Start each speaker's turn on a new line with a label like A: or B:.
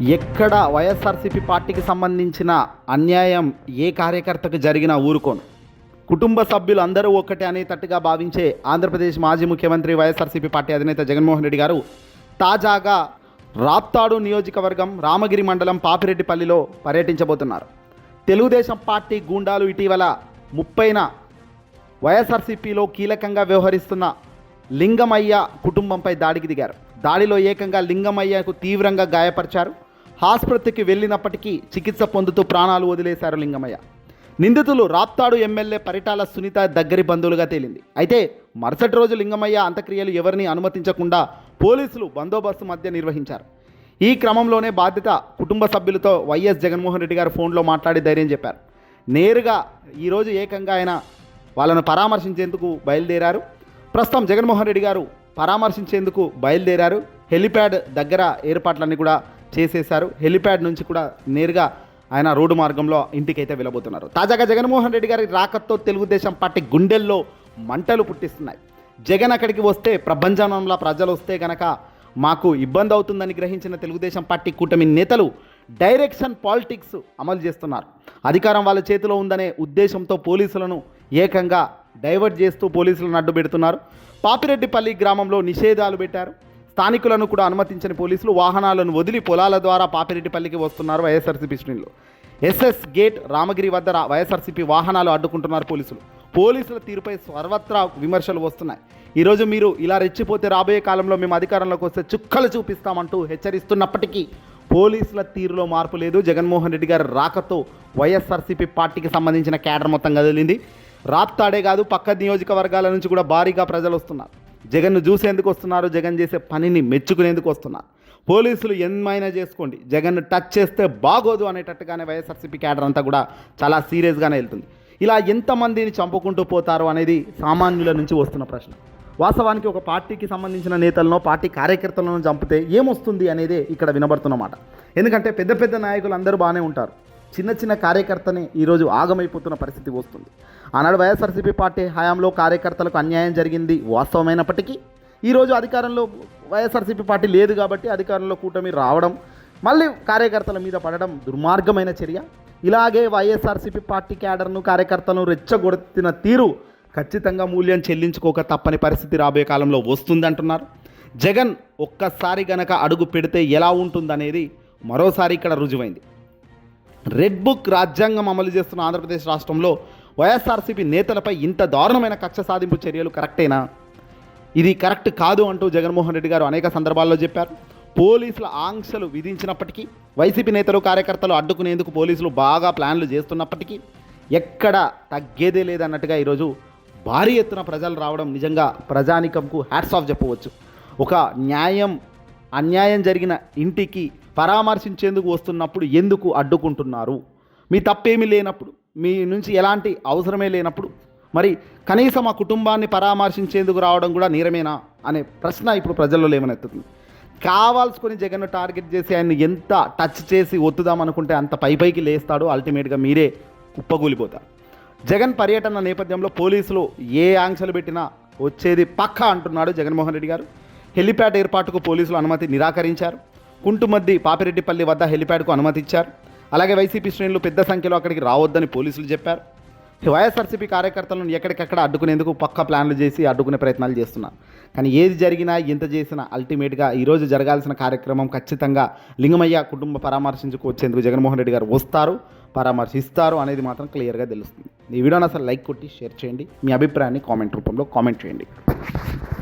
A: ఎక్కడ వైఎస్ఆర్సీపీ పార్టీకి సంబంధించిన అన్యాయం ఏ కార్యకర్తకు జరిగినా ఊరుకోను. కుటుంబ సభ్యులు అందరూ ఒక్కటే అనేటట్టుగా భావించే ఆంధ్రప్రదేశ్ మాజీ ముఖ్యమంత్రి వైఎస్ఆర్సీపీ పార్టీ అధినేత జగన్మోహన్ రెడ్డి గారు తాజాగా రాప్తాడు నియోజకవర్గం రామగిరి మండలం పాపిరెడ్డిపల్లిలో పర్యటించబోతున్నారు. తెలుగుదేశం పార్టీ గూండాలు ఇటీవల ముప్పైన వైఎస్ఆర్సీపీలో కీలకంగా వ్యవహరిస్తున్న లింగమయ్య కుటుంబంపై దాడికి దిగారు. దాడిలో ఏకంగా లింగమయ్యకు తీవ్రంగా గాయపరిచారు. ఆసుపత్రికి వెళ్ళినప్పటికీ చికిత్స పొందుతూ ప్రాణాలు వదిలేశారు లింగమయ్య. నిందితులు రాప్తాడు ఎమ్మెల్యే పరిటాల సునీత దగ్గరి బంధువులుగా తేలింది. అయితే మరుసటి రోజు లింగమయ్య అంత్యక్రియలు ఎవరిని అనుమతించకుండా పోలీసులు బందోబస్తు మధ్య నిర్వహించారు. ఈ క్రమంలోనే బాధ్యత కుటుంబ సభ్యులతో వైఎస్ జగన్మోహన్ రెడ్డి గారు ఫోన్లో మాట్లాడి ధైర్యం చెప్పారు. నేరుగా ఈరోజు ఏకంగా ఆయన వాళ్ళను పరామర్శించేందుకు బయలుదేరారు. ప్రస్తుతం జగన్మోహన్ రెడ్డి గారు పరామర్శించేందుకు బయలుదేరారు. హెలిప్యాడ్ దగ్గర ఏర్పాట్లన్నీ కూడా చేసేశారు. హెలిప్యాడ్ నుంచి కూడా నేరుగా ఆయన రోడ్డు మార్గంలో ఇంటికైతే వెళ్ళబోతున్నారు. తాజాగా జగన్మోహన్ రెడ్డి గారి రాకతో తెలుగుదేశం పార్టీ గుండెల్లో మంటలు పుట్టిస్తున్నాయి. జగన్ అక్కడికి వస్తే ప్రభంజనంలో ప్రజలు వస్తే గనక మాకు ఇబ్బంది అవుతుందని గ్రహించిన తెలుగుదేశం పార్టీ కూటమి నేతలు డైరెక్షన్ పాలిటిక్స్ అమలు చేస్తున్నారు. అధికారం వాళ్ళ చేతిలో ఉందనే ఉద్దేశంతో పోలీసులను ఏకంగా డైవర్ట్ చేస్తూ పోలీసులను అడ్డు పెడుతున్నారు పాపిరెడ్డిపల్లి గ్రామంలో నిషేధాలు పెట్టారు. స్థానికులను కూడా అనుమతించని పోలీసులు వాహనాలను వదిలి పొలాల ద్వారా పాపిరెడ్డిపల్లికి వస్తున్నారు వైఎస్ఆర్సీపీ శ్రేణులు. ఎస్ఎస్ గేట్ రామగిరి వద్ద వైఎస్ఆర్సీపీ వాహనాలు అడ్డుకుంటున్నారు పోలీసులు. పోలీసుల తీరుపై సర్వత్రా విమర్శలు వస్తున్నాయి. ఈరోజు మీరు ఇలా రెచ్చిపోతే రాబోయే కాలంలో మేము అధికారంలోకి వస్తే చుక్కలు చూపిస్తామంటూ హెచ్చరిస్తున్నప్పటికీ పోలీసుల తీరులో మార్పు లేదు. జగన్మోహన్ రెడ్డి గారి రాకతో వైఎస్ఆర్సీపీ పార్టీకి సంబంధించిన కేడర్ మొత్తం కదిలింది. రాప్తాడే కాదు పక్క నియోజకవర్గాల నుంచి కూడా భారీగా ప్రజలు వస్తున్నారు. జగన్ను చూసేందుకు వస్తున్నారు జగన్ చేసే పనిని మెచ్చుకునేందుకు వస్తున్నారు. పోలీసులు ఏమైనా చేసుకోండి జగన్ను టచ్ చేస్తే బాగోదు అనేటట్టుగానే వైఎస్ఆర్సీపీ క్యాడర్ అంతా కూడా చాలా సీరియస్గానే వెళ్తుంది. ఇలా ఎంతమందిని చంపుకుంటూ పోతారు అనేది సామాన్యుల నుంచి వస్తున్న ప్రశ్న. వాస్తవానికి ఒక పార్టీకి సంబంధించిన నేతలను పార్టీ కార్యకర్తలను చంపితే ఏమొస్తుంది అనేదే ఇక్కడ వినబడుతున్నమాట ఎందుకంటే పెద్ద పెద్ద నాయకులు అందరూ బాగానే ఉంటారు. చిన్న చిన్న కార్యకర్తనే ఈరోజు ఆగమైపోతున్న పరిస్థితి వస్తుంది. ఆనాడు వైఎస్ఆర్సీపీ పార్టీ హయాంలో కార్యకర్తలకు అన్యాయం జరిగింది వాస్తవమైనప్పటికీ ఈరోజు అధికారంలో వైఎస్ఆర్సీపీ పార్టీ లేదు కాబట్టి అధికారంలో కూటమి రావడం మళ్ళీ కార్యకర్తల మీద పడడం దుర్మార్గమైన చర్య. ఇలాగే వైఎస్ఆర్సీపీ పార్టీ క్యాడర్ను కార్యకర్తలను రెచ్చగొడుతున్న తీరు ఖచ్చితంగా మూల్యం చెల్లించుకోక తప్పని పరిస్థితి రాబోయే కాలంలో వస్తుందంటున్నారు. జగన్ ఒక్కసారి గనక అడుగు పెడితే ఎలా ఉంటుందనేది మరోసారి ఇక్కడ రుజువైంది. రెడ్ బుక్ రాజ్యాంగం అమలు చేస్తున్న ఆంధ్రప్రదేశ్ రాష్ట్రంలో వైఎస్ఆర్సీపీ నేతలపై ఇంత దారుణమైన కక్ష సాధింపు చర్యలు కరెక్టేనా? ఇది కరెక్ట్ కాదు అంటూ జగన్మోహన్ రెడ్డి గారు అనేక సందర్భాల్లో చెప్పారు. పోలీసుల ఆంక్షలు విధించినప్పటికీ వైసీపీ నేతలు కార్యకర్తలు అడ్డుకునేందుకు పోలీసులు బాగా ప్లాన్లు చేస్తున్నప్పటికీ ఎక్కడ తగ్గేదే లేదన్నట్టుగా ఈరోజు భారీ ఎత్తున ప్రజలు రావడం నిజంగా ప్రజానికంకు హ్యాట్స్ ఆఫ్ చెప్పవచ్చు. ఒక న్యాయం అన్యాయం జరిగిన ఇంటికి పరామర్శించేందుకు వస్తున్నప్పుడు ఎందుకు అడ్డుకుంటున్నారు? మీ తప్పేమీ లేనప్పుడు మీ నుంచి ఎలాంటి అవసరమే లేనప్పుడు మరి కనీసం ఆ కుటుంబాన్ని పరామర్శించేందుకు రావడం కూడా నేరమేనా అనే ప్రశ్న ఇప్పుడు ప్రజల్లో లేవనెత్తుతుంది. కావాల్సుకొని జగన్ టార్గెట్ చేసి ఆయన్ని ఎంత టచ్ చేసి ఒత్తుదాం అనుకుంటే అంత పై పైకి లేస్తాడు అల్టిమేట్గా మీరే ఉప్పగూలిపోతారు. జగన్ పర్యటన నేపథ్యంలో పోలీసులు ఏ ఆంక్షలు పెట్టినా వచ్చేది పక్క అంటున్నాడు జగన్మోహన్ రెడ్డి గారు. హెలిప్యాడ్ ఏర్పాటుకు పోలీసులు అనుమతి నిరాకరించారు. కుంటుమద్ది పాపిరెడ్డిపల్లి వద్ద హెలిప్యాడ్కు అనుమతి ఇచ్చారు అలాగే వైసీపీ శ్రేణులు పెద్ద సంఖ్యలో అక్కడికి రావద్దని పోలీసులు చెప్పారు. వైఎస్ఆర్సీపీ కార్యకర్తలను ఎక్కడికక్కడ అడ్డుకునేందుకు పక్క ప్లాన్లు చేసి అడ్డుకునే ప్రయత్నాలు చేస్తున్నారు. కానీ ఏది జరిగినా ఎంత చేసినా అల్టిమేట్గా ఈరోజు జరగాల్సిన కార్యక్రమం ఖచ్చితంగా లింగమయ్య కుటుంబ పరామర్శించుకు వచ్చేందుకు జగన్మోహన్ రెడ్డి గారు వస్తారు పరామర్శిస్తారు అనేది మాత్రం క్లియర్గా తెలుస్తుంది. ఈ వీడియోని అసలు లైక్ కొట్టి షేర్ చేయండి. మీ అభిప్రాయాన్ని కామెంట్ రూపంలో కామెంట్ చేయండి.